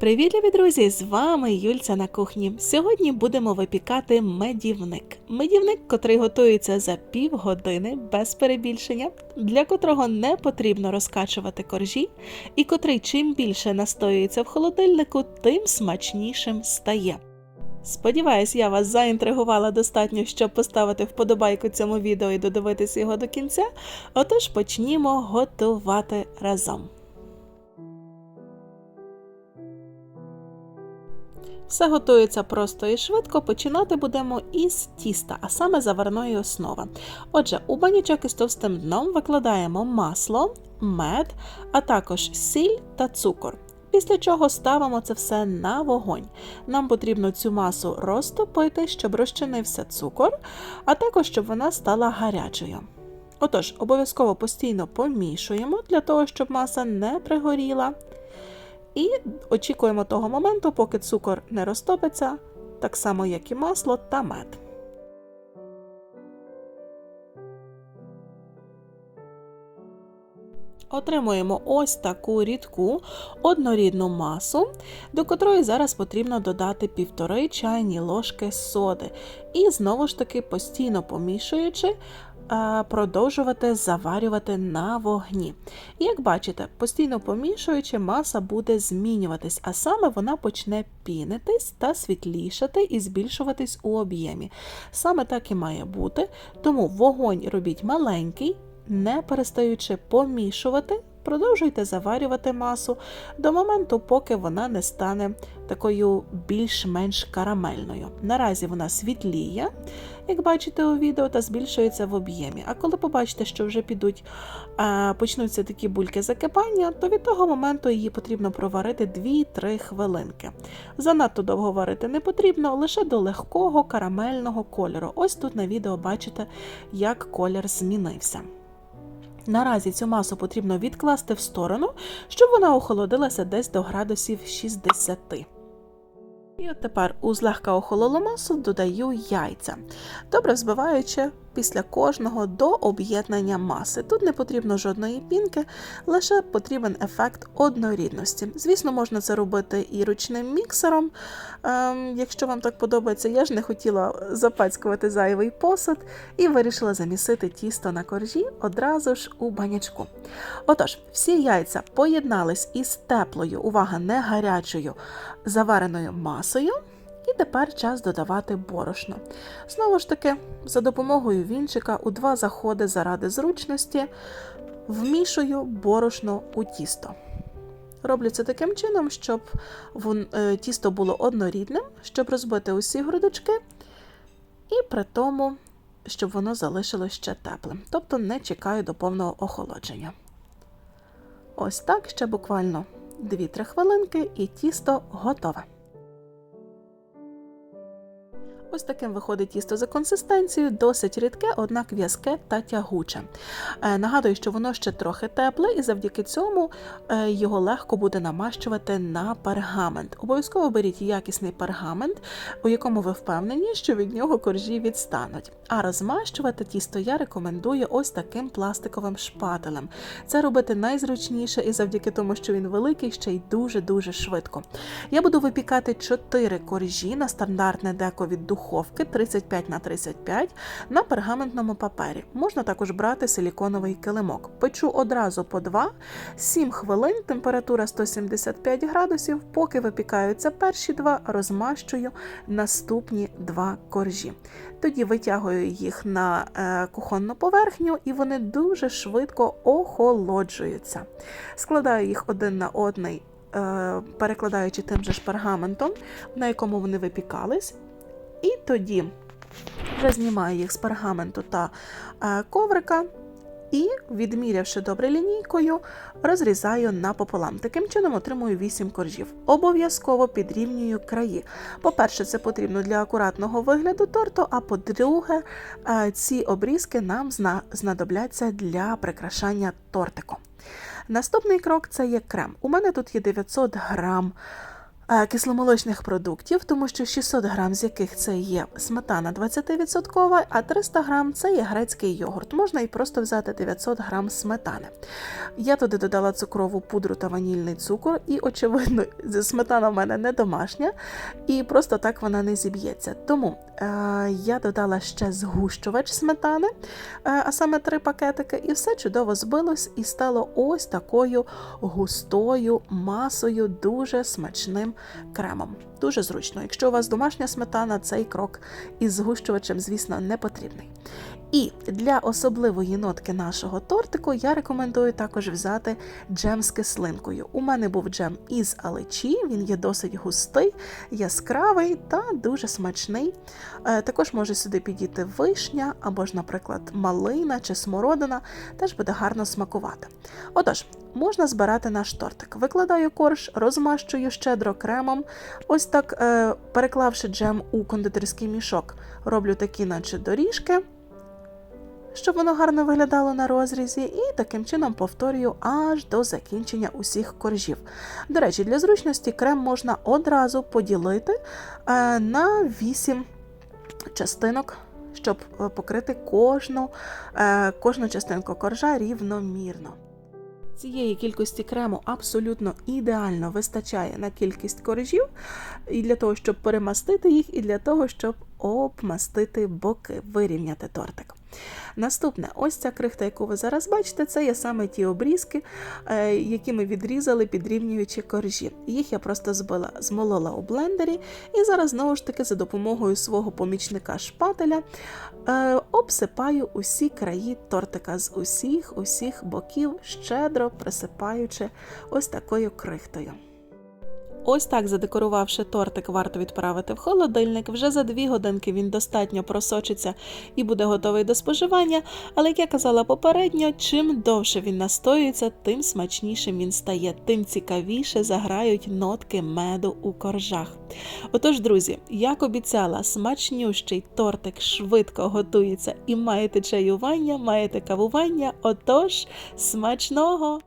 Привіт, друзі! З вами Юльця на кухні. Сьогодні будемо випікати медівник. Медівник, котрий готується за півгодини без перебільшення, для котрого не потрібно розкачувати коржі, і котрий чим більше настоюється в холодильнику, тим смачнішим стає. Сподіваюсь, я вас заінтригувала достатньо, щоб поставити вподобайку цьому відео і додивитися його до кінця. Отож почнімо готувати разом. Все готується просто і швидко. Починати будемо із тіста, а саме заварної основи. Отже, у банячок із товстим дном викладаємо масло, мед, а також сіль та цукор. Після чого ставимо це все на вогонь. Нам потрібно цю масу розтопити, щоб розчинився цукор, а також щоб вона стала гарячою. Отож, обов'язково постійно помішуємо для того, щоб маса не пригоріла. І очікуємо того моменту, поки цукор не розтопиться, так само, як і масло та мед. Отримуємо ось таку рідку однорідну масу, до котрої зараз потрібно додати 1,5 чайні ложки соди. І знову ж таки постійно помішуючи, продовжувати заварювати на вогні. Як бачите, постійно помішуючи, маса буде змінюватись, а саме вона почне пінитись та світлішати і збільшуватись у об'ємі. Саме так і має бути, тому вогонь робіть маленький, не перестаючи помішувати. Продовжуйте заварювати масу до моменту, поки вона не стане такою більш-менш карамельною. Наразі вона світліє, як бачите у відео, та збільшується в об'ємі. А коли побачите, що вже підуть, почнуться такі бульки закипання, то від того моменту її потрібно проварити 2-3 хвилинки. Занадто довго варити не потрібно, лише до легкого карамельного кольору. Ось тут на відео бачите, як колір змінився. Наразі цю масу потрібно відкласти в сторону, щоб вона охолодилася десь до градусів 60. І от тепер у злегка охололу масу додаю яйця, добре взбиваючи після кожного до об'єднання маси. Тут не потрібно жодної пінки, лише потрібен ефект однорідності. Звісно, можна це робити і ручним міксером. Ем, якщо вам так подобається, я ж не хотіла запацькувати зайвий посуд і вирішила замісити тісто на коржі одразу ж у банячку. Отож, всі яйця поєднались із теплою, увага, не гарячою завареною масою. І тепер час додавати борошно. Знову ж таки, за допомогою вінчика у два заходи заради зручності вмішую борошно у тісто. Роблю це таким чином, щоб е, тісто було однорідним, щоб розбити усі грудочки, і при тому, щоб воно залишилось ще теплим. Тобто не чекаю до повного охолодження. Ось так ще буквально 2-3 хвилинки, і тісто готове. Ось таким виходить тісто за консистенцією, досить рідке, однак в'язке та тягуче. Е, нагадую, що воно ще трохи тепле, і завдяки цьому е, його легко буде намащувати на пергамент. Обов'язково беріть якісний пергамент, у якому ви впевнені, що від нього коржі відстануть. А розмащувати тісто я рекомендую ось таким пластиковим шпателем. Це робити найзручніше і завдяки тому, що він великий, ще й дуже-дуже швидко. Я буду випікати 4 коржі на стандартне деко від духу духовки 35 на 35 на пергаментному папері. Можна також брати силіконовий килимок. Печу одразу по 2, 7 хвилин, температура 175 градусів, поки випікаються перші два, розмащую наступні два коржі. Тоді витягую їх на е, кухонну поверхню, і вони дуже швидко охолоджуються. Складаю їх один на одний. Е, перекладаючи тим же ж пергаментом, на якому вони випікались, і тоді вже знімаю їх з пергаменту та е, коврика. І, відмірявши добре лінійкою, розрізаю напополам. Таким чином отримую 8 коржів. Обов'язково підрівнюю краї. По-перше, це потрібно для акуратного вигляду торту, а по-друге, е, ці обрізки нам знадобляться для прикрашання тортику. Наступний крок це є крем. У мене тут є 900 грам кисломолочних продуктів, тому що 600 грам з яких це є сметана 20%, а 300 грам це є грецький йогурт. Можна і просто взяти 900 грам сметани. Я туди додала цукрову пудру та ванільний цукор, і, очевидно, сметана в мене не домашня, і просто так вона не зіб'ється. Тому е, я додала ще згущувач сметани, е, а саме три пакетики, і все чудово збилось і стало ось такою густою масою, дуже смачним кремом. Дуже зручно. Якщо у вас домашня сметана, цей крок із згущувачем, звісно, не потрібний. І для особливої нотки нашого тортику я рекомендую також взяти джем з кислинкою. У мене був джем із алечі, він є досить густий, яскравий та дуже смачний. Е, Також може сюди підійти вишня або ж, наприклад, малина чи смородина, теж буде гарно смакувати. Отож, можна збирати наш тортик. Викладаю корж, розмащую щедро кремом. Ось так, е, переклавши джем у кондитерський мішок, роблю такі, наче доріжки щоб воно гарно виглядало на розрізі, і таким чином повторюю аж до закінчення усіх коржів. До речі, для зручності крем можна одразу поділити е, на 8 частинок, щоб е, покрити кожну, кожну частинку коржа рівномірно. Цієї кількості крему абсолютно ідеально вистачає на кількість коржів, і для того, щоб перемастити їх, і для того, щоб обмастити боки, вирівняти тортик. Наступне, ось ця крихта, яку ви зараз бачите, це є саме ті обрізки, е, які ми відрізали, підрівнюючи коржі. Їх я просто збила, змолола у блендері, і зараз знову ж таки за допомогою свого помічника шпателя е, обсипаю усі краї тортика з усіх усіх боків, щедро присипаючи ось такою крихтою. Ось так, задекорувавши тортик, варто відправити в холодильник. Вже за дві годинки він достатньо просочиться і буде готовий до споживання. Але як я казала попередньо, чим довше він настоюється, тим смачнішим він стає, тим цікавіше заграють нотки меду у коржах. Отож, друзі, як обіцяла, смачнющий тортик швидко готується і маєте чаювання, маєте кавування. Отож, смачного!